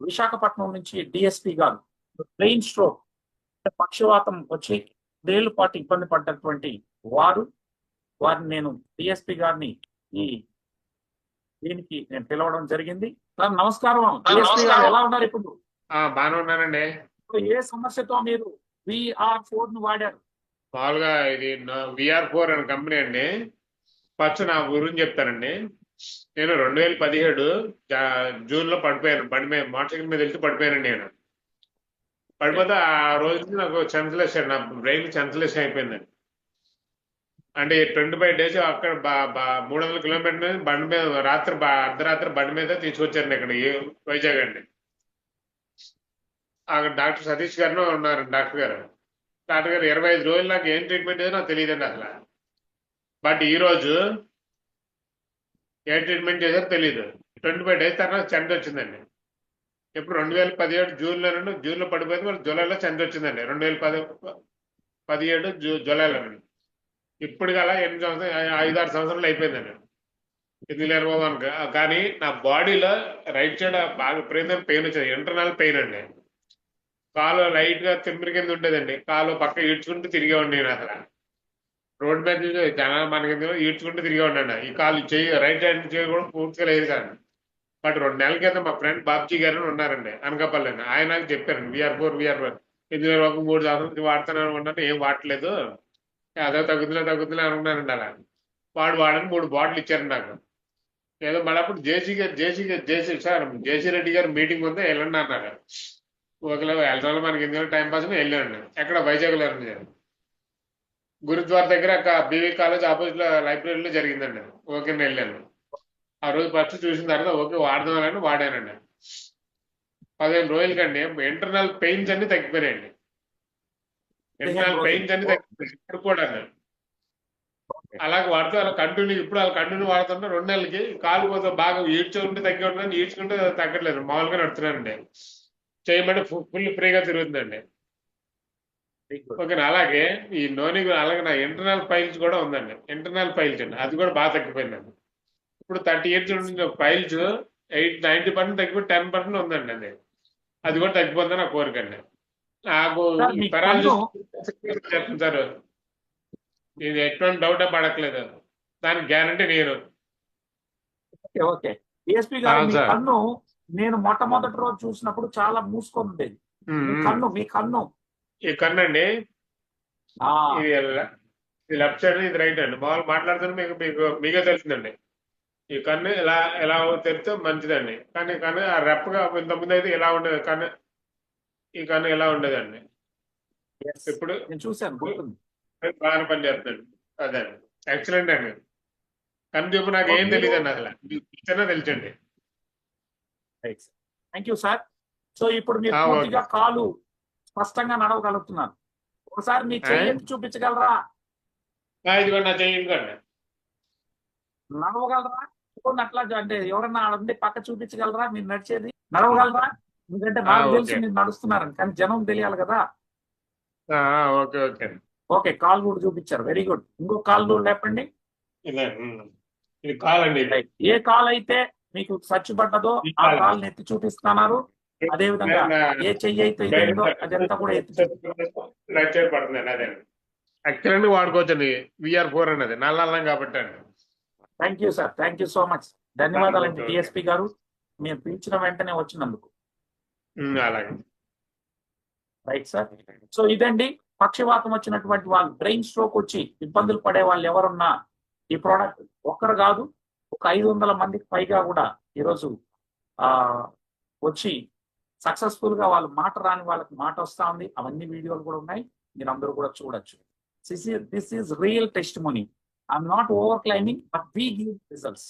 విశాఖపట్నం నుంచి డిఎస్పి గారు brain stroke పక్షవాతం వచ్చి ఏళ్ళ పాటు ఇబ్బంది పడ్డటువంటి వారు వారిని నేను డిఎస్పి గారిని ఈ దీనికి నేను పిలవడం జరిగింది. సార్ నమస్కారం. డిఎస్పి గారు ఎలా ఉన్నారు ఇప్పుడు? బాగానే ఉన్నానండి ఏ సమస్యతో మీరు విఆర్ ఫోర్ను వాడారు? మామూలుగా ఇది విఆర్ ఫోర్ అనే కంపెనీ అండి. ఫస్ట్ నా గురించి చెప్తానండి. నేను రెండు వేల పదిహేడు జూన్లో పడిపోయాను. బండి మీద మోటార్ సైకిల్ మీద వెళ్తే పడిపోయానండి నేను. పడిపోతే ఆ రోజు నుంచి నాకు సెన్స్లెస్ నా బ్రెయిన్ సెన్స్లెస్ అయిపోయిందండి అంటే ట్వంటీ ఫైవ్ డేస్ అక్కడ బా- బా- మూడు వందల కిలోమీటర్ బండి మీద రాత్రి బా- అర్ధరాత్రి బండి మీద తీసుకొచ్చారండి ఇక్కడ వైజాగ్ అండి. అక్కడ డాక్టర్ సతీష్ గారు ఉన్నారు డాక్టర్ గారు. డాక్టర్ గారు ఇరవై ఐదు రోజులు నాకు ఏం ట్రీట్మెంట్ ఏదో నాకు తెలియదండి అసలు. బట్ ఈ రోజు ఏ ట్రీట్మెంట్ చేశారో తెలియదు ట్వంటీ ఫైవ్ డేస్ తర్వాత చెంట వచ్చిందండి. ఇప్పుడు రెండు వేల పదిహేడు జూన్లో నుండి జూన్లో పడిపోయింది. మరి జూలైలో చెంట వచ్చిందండి. రెండు వేల పది పదిహేడు జూ జూలైలో నుండి. ఇప్పుడు గల ఎనిమిది సంవత్సరాలు ఐదు ఆరు సంవత్సరాలు అయిపోయిందండి. ఇది లేరు కానీ నా బాడీలో రైట్ సైడ్ బాగా ప్రేమ పెయిన్ వచ్చింది. ఇంటర్నల్ పెయిన్ అండి. కాలు లైట్గా తిమ్మిరి కింద ఉండేదండి. కాలు పక్క ఈడ్చుకుంటూ తిరిగేవాడిని నేను అసలు. రోడ్ మీద చూసే జనాలు మనకి ఈడ్చుకుంటూ తిరిగి తిరిగేవాడిని ఈ కాలు చేయి రైట్ హ్యాండ్ చేయి కూడా పూర్తిగా లేదు కానీ. బట్ రెండు నెలల కింద మా ఫ్రెండ్ బాబ్జీ గారు అని ఉన్నారండి అనకాపల్లి ఆయన నాకు చెప్పారండి విఆర్ ఫోర్ విఆర్ ఫోర్ ఇది నేను ఒక మూడు సంవత్సరాల నుంచి వాడుతున్నాను అనుకున్నాను ఏం వాడలేదు అదే తగ్గుతులే తగ్గుతులే అనుకున్నానండి అలా. వాడు వాడని మూడు బాటిల్ ఇచ్చారండి నాకు. ఏదో మళ్ళీ అప్పుడు జేసీ గారు జేసీ గారు జేసీ సార్ జేసీ రెడ్డి గారు మీటింగ్ ఉంది వెళ్ళండి అన్నారు. ఒకవేళ వెళ్ళడం మనకి ఎందుకంటే టైం పాస్ వెళ్ళాను ఎక్కడ వైజాగ్లో అండి గురుద్వార్ దగ్గర బీవీ కాలేజ్ ఆపోజిట్లో లైబ్రరీలో జరిగిందండి. ఓకే వెళ్ళాను. ఆ రోజు ఫస్ట్ చూసిన తర్వాత ఓకే వాడదామని వాడానండి. పదిహేను రోజులకండి. ఇంటర్నల్ పెయిన్స్ అన్ని తగ్గిపోయాయండి ఇంటర్నల్ పెయిన్స్ అన్ని తగ్గిపోయాయి ఇప్పుడు కూడా అలాగే వాడుతూ అలా కంటిన్యూ ఇప్పుడు అలా కంటిన్యూ వాడుతుంటే రెండు నెలలకి కాలు కొంచెం బాగా ఈడ్చుకుంటే తగ్గి ఉంటుంది ఈడ్చుకుంటే తగ్గట్లేదు. మామూలుగా నడుతున్నానండి చేయమంటే ఫుల్ ఫ్రీగా తిరుగుతుందండి. ఓకే అలాగే ఈ నోని అలాగే నా ఇంటర్నల్ ఫైల్స్ కూడా ఉందండి. ఇంటర్నల్ ఫైల్స్ అండి. అది కూడా బాగా తగ్గిపోయిందండి ఇప్పుడు థర్టీ ఇయర్స్ ఉన్న ఫైల్స్ ఎయిట్ నైన్టీ పర్సెంట్ తగ్గిపోయి టెన్ పర్సెంట్ ఉందండి అది. అది కూడా తగ్గిపోతుంది నా కోరిక అండి. నాకు సార్, పెరాలసిస్ ఇది ఎటువంటి డౌట్ పడట్లేదు దానికి గ్యారంటీ నేను. ఓకే డిఎస్పి గారు. కన్ను నేను మొట్టమొదటి రోజు చూసినప్పుడు చాలా మూసుకొని ఉండేది. కన్ను మీ కన్ను. ఈ కన్ను అండి? ఇది లెఫ్ట్ సైడ్ ఇది రైట్ అండి. మామూలు మాట్లాడుతున్న మీకు మీకు మీకే తెలిసిందండి. ఈ కన్ను ఇలా ఎలా తెరిస్తే మంచిదండి. కానీ కన్ను ఆ రెప్పగా ఇంతకుముందు అయితే ఇలా ఉండేది? కన్ను ఈ కన్ను ఇలా ఉండేదండి. ఇప్పుడు గుర్తుంది. బాగానే పనిచేస్తుందండి అదే ఎక్సలెంట్ అండి. కన్ను చూపు నాకు ఏం తెలియదండి అసలు. ఇచ్చినా తెలుసండి. థ్యాంక్ యూ సార్ సో ఇప్పుడు మీరు. పూర్తిగా కాలు స్పష్టంగా నడవగలుగుతున్నారు ఒకసారి మీ? ఎత్తి చూపించగలరా? చేయండి నడవగలరా? చూడండి అట్లా అంటే ఎవరన్నా ఉండి పక్క చూపించగలరా? మీరు నడిచేది? నడవగలరా? ఎందుకంటే నాకు తెలిసి. మీరు నడుస్తున్నారని కానీ జనం తెలియాలి కదా. Okay okay. ఓకే కాల్ కూడా చూపించారు. Very good. ఇంకో కాల్ లేపండి. ఇదే ఉమ్. ఇది కాలండి ఇది. ఏ కాల్ అయితే మీకు సర్చ్ పడ్డదో ఆ కాల్. కాల్ ఎత్తి చూపిస్తున్నారు. అదే విధంగా ఏ చెయ్యి అయితే అదంతా కూడా ఎత్తి చూపిస్తున్నారు. రైట్ సైడ్ పడుతుందండి అదే. యాక్చువల్లీ వాడుకోవచ్చండి. విఆర్ ఫోర్ అనేది నల్లం కాబట్టి అండి. Thank you sir thank you so much ధన్యవాదాలండి. డిఎస్పి గారు. మీరు పిలిచిన వెంటనే వచ్చినందుకు. అలాగే. రైట్ సార్ సో ఇదండి. పక్షవాతం వచ్చినటువంటి వాళ్ళు బ్రెయిన్ స్ట్రోక్ వచ్చి ఇబ్బందులు పడే వాళ్ళు ఎవరున్నా ఈ ప్రోడక్ట్ ఒక్కరు కాదు ఒక ఐదు వందల మందికి పైగా కూడా ఈరోజు ఆ వచ్చి సక్సెస్ఫుల్గా వాళ్ళు మాట రాని వాళ్ళకి మాట వస్తా ఉంది. అవన్నీ వీడియోలు కూడా ఉన్నాయి. మీరు అందరూ కూడా చూడొచ్చు. This is real testimony I'm not over claiming but we give results